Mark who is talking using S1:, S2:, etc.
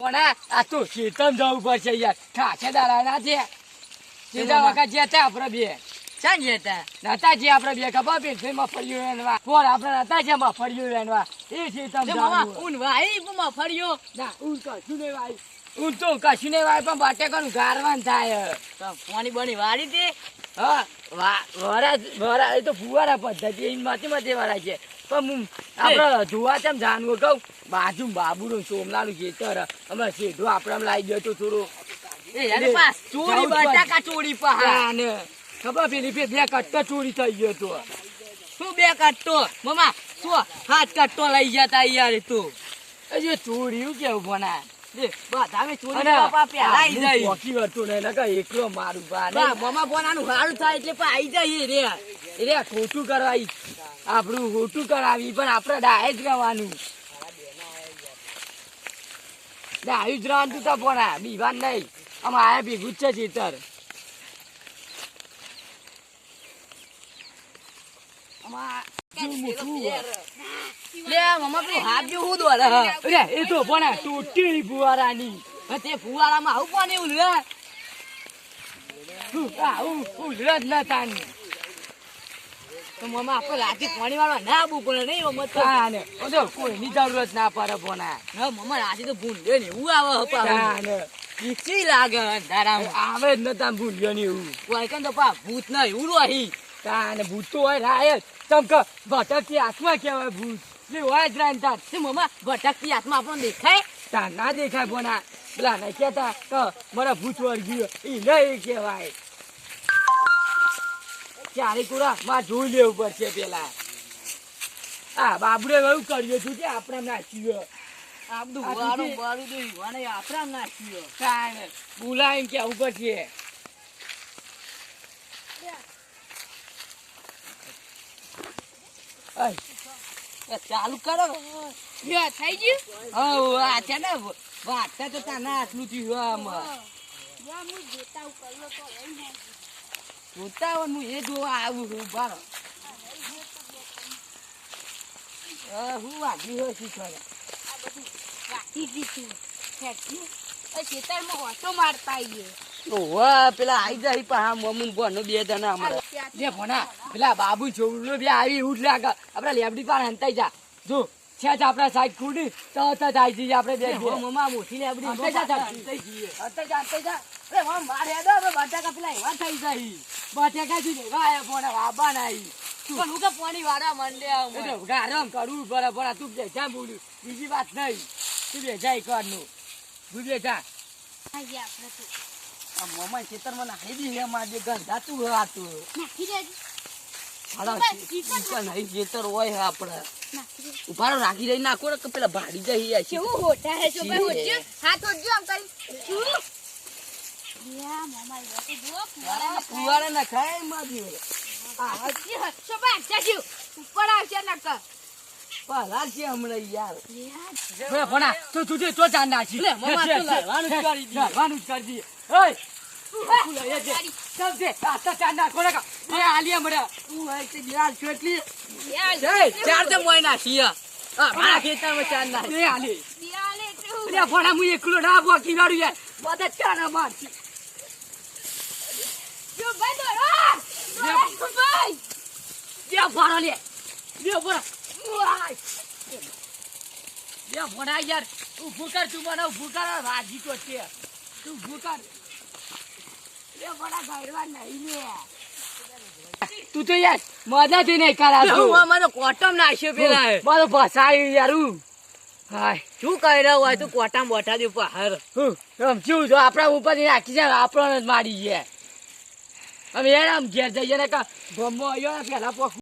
S1: પણ આ તો શેતમ જવું પડશે યાર. ખાસે દાડા ના છે સીધા વખત જે હતા બે.
S2: ચાં
S1: નતા જે બે ખબર કોણ નતા એ જવું કશું નહીં વાય. હું તો કશું નહીં વાય પણ બટેકાનું ગારવાન થાય.
S2: પાણી બની વાળી દે.
S1: હા વરા વરા એ તો ફુવારા પદ્ધતિ એમાંથી માંથી વરાય છે. પણ આપણે જોવા તેમ જાણવું કહું? બાજુ બાબુનું સોમલાનું ખેતર અમે સીધું આપણે લાવી દો તો થોડું.
S2: ચોરી બટાકા ચોરી પા
S1: ખબર પેલી બે બે કટ્ટો ચોરી થઈ ગયો તો.
S2: શું બે કટ્ટો? મમા શું? હાથ કટ્ટો લઈ યાર તું.
S1: ચોર્યું કેવું ભણા? એકલો મારું બા ને.
S2: બા મમા બોનાનું હારું થાય એટલે આઈ જાય રે.
S1: ખોટું કરવાઈ આપણું ખોટું કરાવી, પણ આપણે ડાય જ રહેવાનું ડાયું જ રહેવાનું તું પણ બીવાન નહીં. આમ આયા ભેગું જ છે ચિતર.
S2: ફુવારામાં આવું પણ એવું લે
S1: આવું આ જ ઉલરજ ન તાની.
S2: તો આપણે રાતે પાણી વાળવા ના આવું પડે નહીં મમા તો
S1: તાને ઓ તો કોઈની જરૂરત ના પડે ભણા
S2: હા મમા રાતે તો ભૂંડે ને એવું આવે હપા
S1: તાને
S2: ઈચ્છી લાગે અંધારામાં
S1: આવે જ નતા ભૂલ્યો ને એવું.
S2: કોઈ કન તો પા ભૂત ના એવું રહી.
S1: તાને ભૂત તો હોય રાય જ. તમ કે ભટકતી આત્મા કહેવાય ભૂત. જે હોય જ રાય તાર.
S2: તે મમા ભટકતી હાથમાં આપણને દેખાય?
S1: તાર ના દેખાય બોના પેલા ને કહેતા કે મારા ભૂત વર્ગી એ નહીં કહેવાય. ચારે કુડા માં જોઈ લેવું પડશે પેલા. હા બાબડે એવું કર્યું હતું કે આપણે નાખ્યું
S2: આ બધું વાળું બાળું તો ઈવાને આપણા નાખ્યો
S1: બોલાવીને કેવું પડશે.
S2: ચાલુ કરો.
S3: થઈ ગયું?
S2: આ છે ને વાટતા તો તાના આટલું થયું આમાં.
S3: જોતા હું
S2: જોતા હું એ જોવા આવું છું બારો હું વાગી હોય કરે
S3: વાટી દીધું ફેંક્યું એ ખેતરમાં ઓટો મારતા આવીએ
S2: ઓવા પેલા આઈ જાય પા મમ્મી બોનો બે જણા અમારે.
S1: લે ભણા પેલા બાબુ છોકરો બે આવી ઉઠ લાગે. આપણે લેબડી પાસે હંતાઈ જા. જો છે જ આપણા સાઈડ ખુડી તો તો જાય જઈએ આપણે બે
S2: હો મમ્મા મોટી આપડી
S1: હંતાઈ જા. હંતાઈ જા હંતાઈ જા. અરે હમ મારે હવે બટાકા પેલા એવા થઈ જાય. બટાકા થી લેવા આયા ભણા બાબા નાઈ.
S2: પણ હું કે પાણી વાળા મંડે
S1: એટલે ગારમ કરવું પડે ભણા તું બે જા બોલ્યું બીજી વાત નહીં. તું બે જાય એક વારનું તું બે જા.
S3: આવીએ આપણે તો.
S2: નાખી દી જે હતું
S3: નાખી
S2: ખેતર હોય
S3: નાખી
S2: ઉભારો રાખી દઈ નાખો ને કે પેલા ભાડી જાય છે.
S3: કેવું હોટા હે છો ભાઈ
S2: છીએ.
S3: હાથ હોજ્યો આમ કરી શું યા મમ્મા એ તો જુઓ ફુવારા
S2: ફુવારા ના ખાય એમાં
S3: જાજુ ઉપર આવશે નકર
S2: પલા છે હમણાં યાર
S1: ભણા ભણા તું તું તો ચાંદ નાખી
S2: લે,
S1: ચાંદ નાખો ને એ આલિયા મરા
S2: તું હોય તે યાર છોટલી
S3: યા
S2: જય ચાર તો મોય નાખી હા મારા ખેતરમાં ચાર નાખી
S1: એ આલી
S3: દિવાલે તો
S1: અરે ભણા હું એકલો ના બોકી વાળું યાર બધા ચાના મારતી
S3: જો ભાઈ દોરો દોરો ભાઈ
S1: બે ભણા લે. બે ભણા. ઉઆય. બે યાર ઊભું કર તું મને ઊભું કર રાજી તો છે. તું ઊભું કર. બે ભણા ગરવા નહીં લે. તું તો યાર મજાથી નહીં કરાતું.
S2: હું અમારો કોટમ નાખ્યો પેલા.
S1: મારો ફસાયું યાર હું. હાય
S2: શું કહી રહ્યો હોય તું કોટામ બોટા દે બહાર?
S1: હું શું જો આપણા ઉપર નાખી જાય આપણને જ મારી જાય અમે યાર આમ ઘેર જઈએ ને ગમો આવ્યો ને પેલા